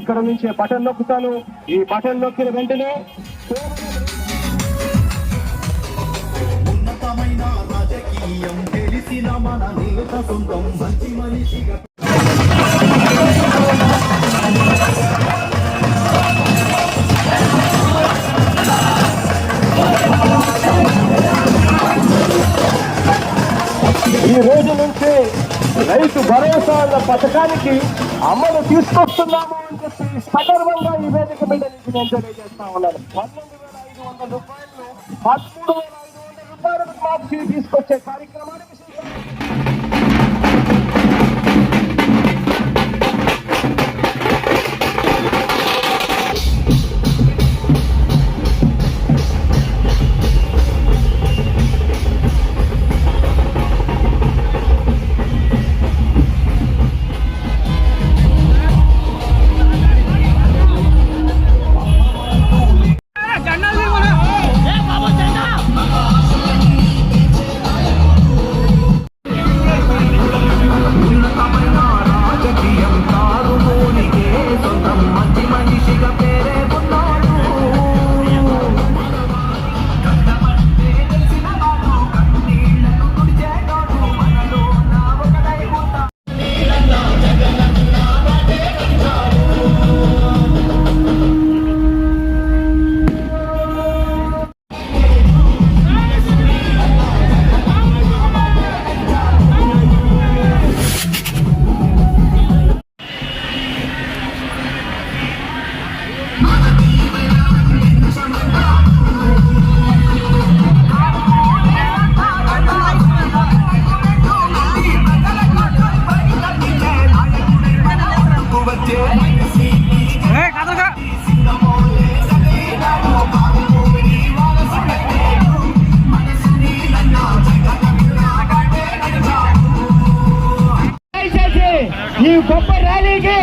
ఇక్కడ నుంచి బటన్ నొక్కుతాను. ఈ బటన్ నొక్కిన వెంటనే ఉన్నతమైన రాజకీయం తెలిసిన మన నేత సొంతం. మంచి మనిషిగా ఈ రోజు నుంచి రైతు భరోసా అన్న పథకానికి అమలు తీసుకొస్తున్నాము అని చెప్పి సందర్భంగా ఈ వేదిక మీద నుంచి నేను తెలియజేస్తా ఉన్నాను. పన్నెండు వేల ఐదు వందల రూపాయలు పదమూడు వేల ఐదు వందల రూపాయలకు మార్చి తీసుకొచ్చే కార్యక్రమానికి ನೀವು ಕೊಪ್ಪ ರ್ಯಾಲಿಗೆ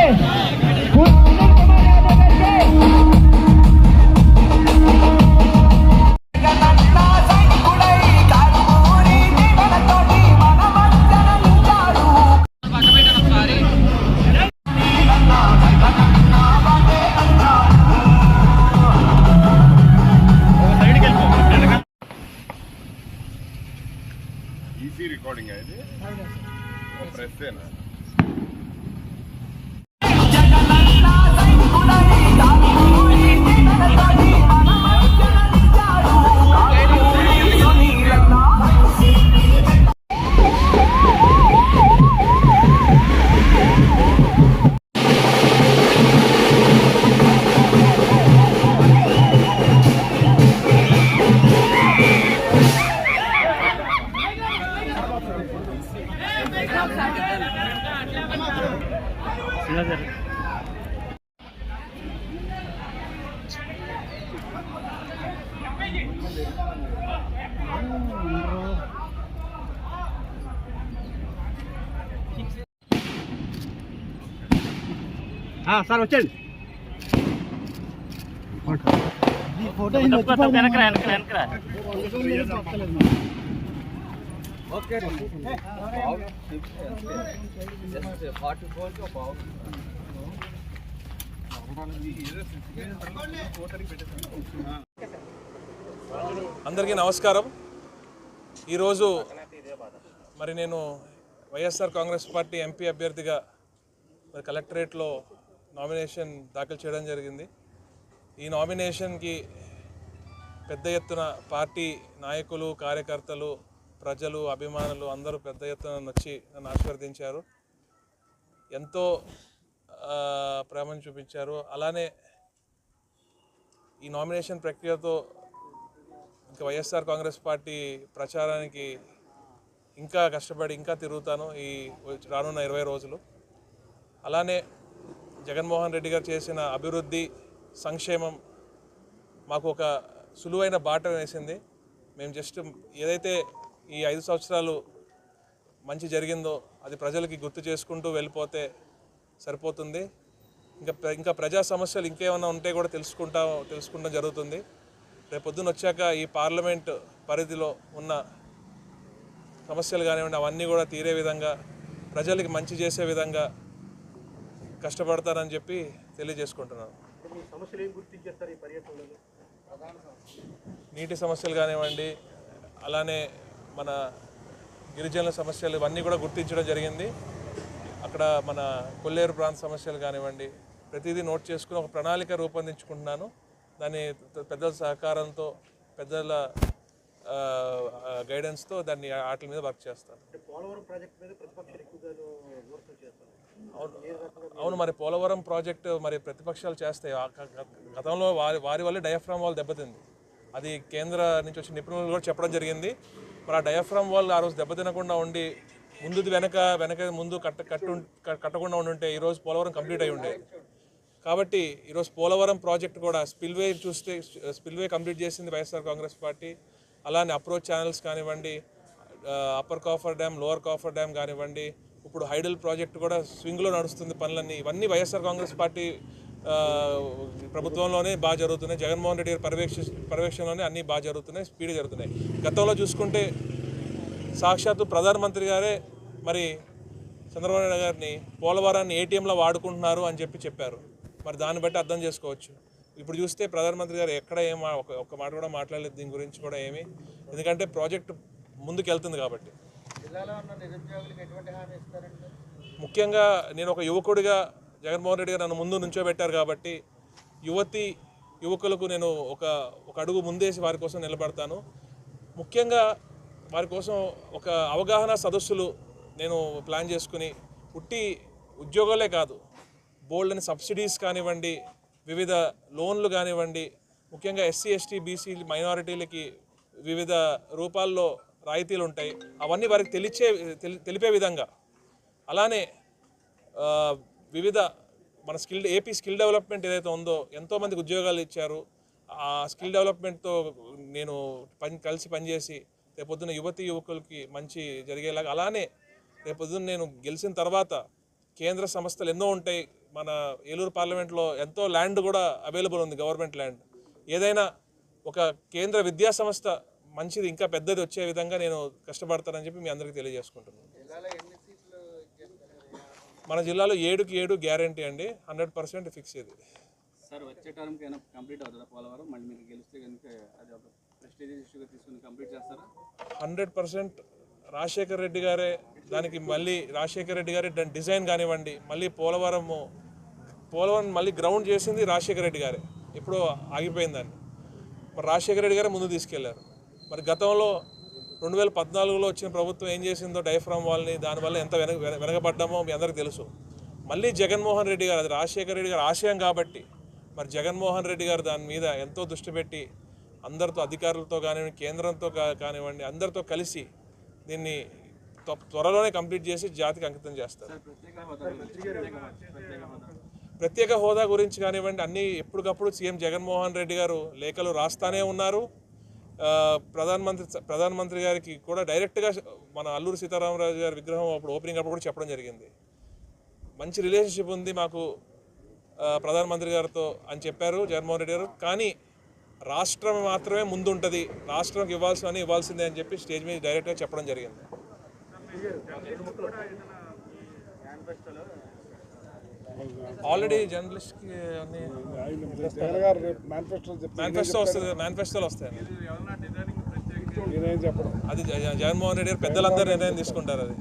సార్ అందరికీ నమస్కారం. ఈరోజు మరి నేను వైఎస్ఆర్ కాంగ్రెస్ పార్టీ ఎంపీ అభ్యర్థిగా మరి కలెక్టరేట్లో నామినేషన్ దాఖలు చేయడం జరిగింది. ఈ నామినేషన్కి పెద్ద ఎత్తున పార్టీ నాయకులు కార్యకర్తలు ప్రజలు అభిమానులు అందరూ పెద్ద ఎత్తున వచ్చి నన్ను ఆశీర్వదించారు. ఎంతో ప్రేమను చూపించారు. అలానే ఈ నామినేషన్ ప్రక్రియతో ఇంకా వైఎస్ఆర్ కాంగ్రెస్ పార్టీ ప్రచారానికి ఇంకా కష్టపడి ఇంకా తిరుగుతాను ఈ రానున్న ఇరవై రోజులు. అలానే జగన్మోహన్ రెడ్డి గారు చేసిన అభివృద్ధి సంక్షేమం మాకు ఒక సులువైన బాట వేసింది. మేము జస్ట్ ఏదైతే ఈ ఐదు సంవత్సరాలు మంచి జరిగిందో అది ప్రజలకి గుర్తు చేసుకుంటూ వెళ్ళిపోతే సరిపోతుంది. ఇంకా ప్ర- ఇంకా ప్రజా సమస్యలు ఇంకేమైనా ఉంటే కూడా తెలుసుకుంటా తెలుసుకుంటాం జరుగుతుంది. రేపు వచ్చాక ఈ పార్లమెంట్ పరిధిలో ఉన్న సమస్యలు కానివ్వండి అవన్నీ కూడా తీరే విధంగా ప్రజలకి మంచి చేసే విధంగా కష్టపడతానని చెప్పి తెలియజేసుకుంటున్నాను. నీటి సమస్యలు కానివ్వండి అలానే మన గిరిజనుల సమస్యలు ఇవన్నీ కూడా గుర్తించడం జరిగింది. అక్కడ మన కొల్లేరు ప్రాంత సమస్యలు కానివ్వండి ప్రతిదీ నోట్ చేసుకుని ఒక ప్రణాళిక రూపొందించుకుంటున్నాను. దాన్ని పెద్దల సహకారంతో పెద్దల గైడెన్స్తో దాన్ని వాటి మీద వర్క్ చేస్తాను. పోలవరం ప్రాజెక్ట్ మీద ప్రతిపక్షాలు ఎక్కువగా విమర్శలు చేస్తారు ఇప్పుడు మరి పోలవరం ప్రాజెక్టు మరి ప్రతిపక్షాలు చేస్తాయి గతంలో వారి వారి వల్లే డయాఫ్రామ్ వాల్ దెబ్బతింది. అది కేంద్ర నుంచి వచ్చిన నిపుణులు కూడా చెప్పడం జరిగింది. మరి ఆ డయాఫ్రామ్ వాల్ ఆ రోజు దెబ్బతినకుండా ఉండి ముందుది వెనక వెనక ముందు కట్ట కట్టు కట్టకుండా ఉండుంటే ఈరోజు పోలవరం కంప్లీట్ అయి ఉండేది. కాబట్టి ఈరోజు పోలవరం ప్రాజెక్ట్ కూడా స్పిల్వే చూస్తే స్పిల్వే కంప్లీట్ చేసింది వైఎస్ఆర్ కాంగ్రెస్ పార్టీ. అలానే అప్రోచ్ ఛానల్స్ కానివ్వండి upper coffer dam lower coffer dam కానివ్వండి ఇప్పుడు హైడల్ ప్రాజెక్ట్ కూడా స్వింగ్లో నడుస్తుంది పనులన్నీ. ఇవన్నీ వైఎస్ఆర్ కాంగ్రెస్ పార్టీ ప్రభుత్వంలోనే బాగా జరుగుతున్నాయి. జగన్మోహన్ రెడ్డి గారి పర్యవేక్ష పర్యవేక్షణలోనే అన్నీ బాగా జరుగుతున్నాయి స్పీడ్ జరుగుతున్నాయి. గతంలో చూసుకుంటే సాక్షాత్తు ప్రధానమంత్రి గారే మరి చంద్రబాబు నాయుడు గారిని పోలవరాన్ని ఏటీఎంలో వాడుకుంటున్నారు అని చెప్పి చెప్పారు. మరి దాన్ని బట్టి అర్థం చేసుకోవచ్చు. ఇప్పుడు చూస్తే ప్రధానమంత్రి గారు ఎక్కడ ఏం ఒక ఒక్క మాట కూడా మాట్లాడలేదు. దీని గురించి కూడా ఏమి. ఎందుకంటే ప్రాజెక్ట్ ముందుకు వెళ్తుంది కాబట్టి. ముఖ్యంగా నేను ఒక యువకుడిగా జగన్మోహన్ రెడ్డి గారు నన్ను ముందు నుంచోబెట్టారు కాబట్టి యువతి యువకులకు నేను ఒక ఒక అడుగు ముందేసి వారి కోసం నిలబడతాను. ముఖ్యంగా వారి కోసం ఒక అవగాహన సదస్సులు నేను ప్లాన్ చేసుకుని పుట్టి ఉద్యోగాలే కాదు బోల్డ్ అని సబ్సిడీస్ కానివ్వండి వివిధ లోన్లు కానివ్వండి ముఖ్యంగా ఎస్సీ ఎస్టీ బీసీ మైనారిటీలకి వివిధ రూపాల్లో రాయితీలు ఉంటాయి అవన్నీ వారికి తెలిచే తెలిపే విధంగా. అలానే వివిధ మన స్కిల్ ఏపీ స్కిల్ డెవలప్మెంట్ ఏదైతే ఉందో ఎంతోమందికి ఉద్యోగాలు ఇచ్చారు. ఆ స్కిల్ డెవలప్మెంట్తో నేను పని కలిసి పనిచేసి రేపొద్దున యువతి యువకులకి మంచి జరిగేలాగా అలానే రేపొద్దున నేను గెలిచిన తర్వాత కేంద్ర సంస్థలు ఎన్నో ఉంటాయి. మన ఏలూరు పార్లమెంట్లో ఎంతో ల్యాండ్ కూడా అవైలబుల్ ఉంది గవర్నమెంట్ ల్యాండ్. ఏదైనా ఒక కేంద్ర విద్యా సంస్థ మంచిది ఇంకా పెద్దది వచ్చే విధంగా నేను కష్టపడతానని చెప్పి మీ అందరికీ తెలియజేసుకుంటున్నాను. జిల్లాలో ఎన్ని సీట్లు ఇచ్చేస్తారు మన జిల్లాలో ఏడుకి ఏడు గ్యారంటీ అండి హండ్రెడ్ పర్సెంట్ ఫిక్స్ ఇది. సార్ వచ్చే టర్మ్కి అయినా కంప్లీట్ అవుతుందా పోలవరం? మళ్ళీ మీరు గెలిస్తే కనుక అది ఒక ప్రెస్టీజ్ ఇష్యూగా తీసుకుని కంప్లీట్ చేస్తారా? హండ్రెడ్ పర్సెంట్ రాజశేఖర్ రెడ్డి గారే దానికి మళ్ళీ రాజశేఖర్ రెడ్డి గారే దాని డిజైన్ కానివ్వండి మళ్ళీ పోలవరము పోలవరం మళ్ళీ గ్రౌండ్ చేసింది రాజశేఖర్ రెడ్డి గారే. ఎప్పుడో ఆగిపోయిందాన్ని మరి రాజశేఖర రెడ్డి గారే ముందు తీసుకెళ్ళారు. మరి గతంలో రెండు వేల పద్నాలుగులో వచ్చిన ప్రభుత్వం ఏం చేసిందో డైఫ్రామ్ వాళ్ళని దానివల్ల ఎంత వెనక వెన- వెనకబడ్డామో మీ అందరికీ తెలుసు. మళ్ళీ జగన్మోహన్ రెడ్డి గారు అది రాజశేఖర రెడ్డి గారు ఆశయం కాబట్టి మరి జగన్మోహన్ రెడ్డి గారు దాని మీద ఎంతో దృష్టి పెట్టి అందరితో అధికారులతో కానివ్వండి కేంద్రంతో కానివ్వండి అందరితో కలిసి దీన్ని త్వరలోనే కంప్లీట్ చేసి జాతికి అంకితం చేస్తారు. ప్రత్యేక హోదా గురించి, కానివ్వండి అన్ని ఎప్పటికప్పుడు సీఎం జగన్మోహన్ రెడ్డి గారు లేఖలు రాస్తానే ఉన్నారు. ప్రధానమంత్రి ప్రధానమంత్రి గారికి కూడా డైరెక్ట్గా మన అల్లూరు సీతారామరాజు గారి విగ్రహం అప్పుడు ఓపెనింగ్ అప్పుడు కూడా చెప్పడం జరిగింది. మంచి రిలేషన్షిప్ ఉంది మాకు ప్రధానమంత్రి గారితో అని చెప్పారు జగన్మోహన్ రెడ్డి గారు. కానీ రాష్ట్రం మాత్రమే ముందు ఉంటుంది రాష్ట్రంకి ఇవ్వాల్సిన ఇవ్వాల్సిందే అని చెప్పి స్టేజ్ మీద డైరెక్ట్గా చెప్పడం జరిగింది. ఆల్రెడీ జర్నలిస్ట్కి అన్ని మేనిఫెస్టో వస్తుంది మేనిఫెస్టోలు వస్తాయండి. అది జగన్మోహన్ రెడ్డి గారు పెద్దలందరూ నిర్ణయం తీసుకుంటారు అది.